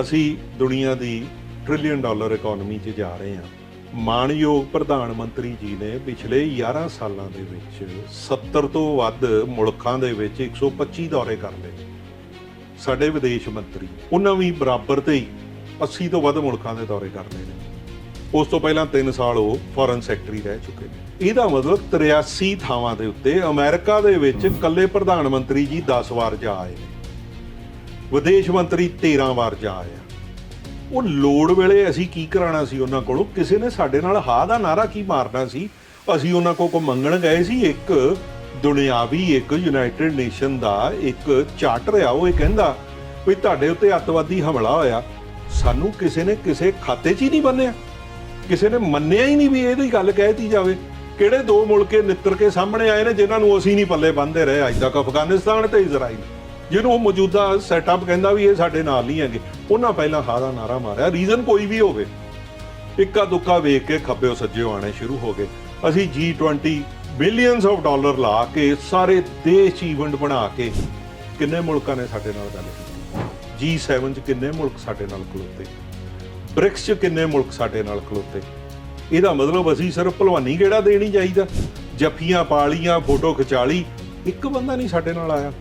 ਅਸੀਂ ਦੁਨੀਆ ਦੀ trillion dollar economy 'ਚ ਜਾ ਰਹੇ ਹਾਂ। ਮਾਣਯੋਗ ਪ੍ਰਧਾਨ ਮੰਤਰੀ ਜੀ ਨੇ ਪਿਛਲੇ 11 ਸਾਲਾਂ ਦੇ ਵਿੱਚ 70 ਤੋਂ ਵੱਧ ਮੁਲਕਾਂ ਦੇ ਵਿੱਚ 125 ਦੌਰੇ ਕਰ ਲਏ। ਸਾਡੇ ਵਿਦੇਸ਼ ਮੰਤਰੀ, ਉਹਨਾਂ ਵੀ ਬਰਾਬਰ ਤੇ ਹੀ 80 ਤੋਂ ਵੱਧ ਮੁਲਕਾਂ ਦੇ ਦੌਰੇ ਕਰ ਲਏ ਨੇ। ਉਸ ਤੋਂ ਪਹਿਲਾਂ 3 ਸਾਲ ਉਹ ਫੋਰਨ ਸੈਕਟਰੀ ਰਹਿ ਚੁੱਕੇ ਨੇ। ਇਹਦਾ ਮਤਲਬ 83 ਥਾਵਾਂ ਦੇ ਉੱਤੇ ਅਮਰੀਕਾ ਦੇ ਵਿੱਚ ਇਕੱਲੇ ਪ੍ਰਧਾਨ ਮੰਤਰੀ ਜੀ 10 ਵਾਰ ਜਾ ਆਏ ਨੇ। ਵਿਦੇਸ਼ ਮੰਤਰੀ 13 ਵਾਰ ਜਾ ਆਇਆ। ਉਹ ਲੋੜ ਵੇਲੇ ਅਸੀਂ ਕੀ ਕਰਾਣਾ ਸੀ ਉਹਨਾਂ ਕੋਲੋਂ? ਕਿਸੇ ਨੇ ਸਾਡੇ ਨਾਲ ਹਾ ਦਾ ਨਾਰਾ ਕੀ ਮਾਰਨਾ ਸੀ? ਅਸੀਂ ਉਹਨਾਂ ਕੋਲ ਕੋ ਮੰਗਣ ਗਏ ਸੀ? ਇੱਕ ਦੁਨਿਆਵੀ, ਇੱਕ ਯੂਨਾਈਟਿਡ ਨੇਸ਼ਨ ਦਾ ਇੱਕ ਚਾਰਟਰ ਆ, ਉਹ ਇਹ ਕਹਿੰਦਾ ਵੀ ਤੁਹਾਡੇ ਉੱਤੇ ਅੱਤਵਾਦੀ ਹਮਲਾ ਹੋਇਆ। ਸਾਨੂੰ ਕਿਸੇ ਨੇ ਕਿਸੇ ਖਾਤੇ 'ਚ ਹੀ ਨਹੀਂ ਬੰਨਿਆ ਕਿਸੇ ਨੇ ਮੰਨਿਆ ਹੀ ਨਹੀਂ ਵੀ ਇਹਦੀ ਗੱਲ ਕਹਿਤੀ ਜਾਵੇ। ਕਿਹੜੇ ਦੋ ਮੁਲਕੇ ਨਿੱਤਰ ਕੇ ਸਾਹਮਣੇ ਆਏ ਨੇ ਜਿਨ੍ਹਾਂ ਨੂੰ ਅਸੀਂ ਨਹੀਂ ਪੱਲੇ ਬੰਨਦੇ ਰਹੇ? ਅੱਜ ਤੱਕ ਅਫਗਾਨਿਸਤਾਨ ਤੇ ਇਜ਼ਰਾਈਲ। ਜਿਹਨੂੰ ਉਹ ਮੌਜੂਦਾ ਸੈਟਅਪ ਕਹਿੰਦਾ ਵੀ ਇਹ ਸਾਡੇ ਨਾਲ ਨਹੀਂ ਹੈਗੇ, ਉਹਨਾਂ ਪਹਿਲਾਂ ਹਾਂ ਦਾ ਨਾਰਾ ਮਾਰਿਆ। ਰੀਜ਼ਨ ਕੋਈ ਵੀ ਹੋਵੇ, ਇੱਕਾ ਦੁੱਕਾ ਵੇਖ ਕੇ ਖੱਬਿਓ ਸੱਜਿਓ ਆਣੇ ਸ਼ੁਰੂ ਹੋ ਗਏ। ਅਸੀਂ G20 ਬਿਲੀਅਨਸ ਆਫ ਡਾਲਰ ਲਾ ਕੇ ਸਾਰੇ ਦੇਸ਼ ਇਵੈਂਟ ਬਣਾ ਕੇ ਕਿੰਨੇ ਮੁਲਕਾਂ ਨੇ ਸਾਡੇ ਨਾਲ ਗੱਲ ਕੀਤੀ? G7 ਚ ਕਿੰਨੇ ਮੁਲਕ ਸਾਡੇ ਨਾਲ ਖਲੋਤੇ? ਬ੍ਰਿਕਸ ਚ ਕਿੰਨੇ ਮੁਲਕ ਸਾਡੇ ਨਾਲ ਖਲੋਤੇ? ਇਹਦਾ ਮਤਲਬ ਅਸੀਂ ਸਿਰਫ ਭਲਵਾਨੀ ਕਿਹੜਾ ਦੇਣੀ ਚਾਹੀਦਾ? ਜੱਫੀਆਂ ਪਾਲੀਆਂ, ਫੋਟੋ ਖਿਚਾਲੀ, ਇੱਕ ਬੰਦਾ ਨਹੀਂ ਸਾਡੇ ਨਾਲ ਆਇਆ।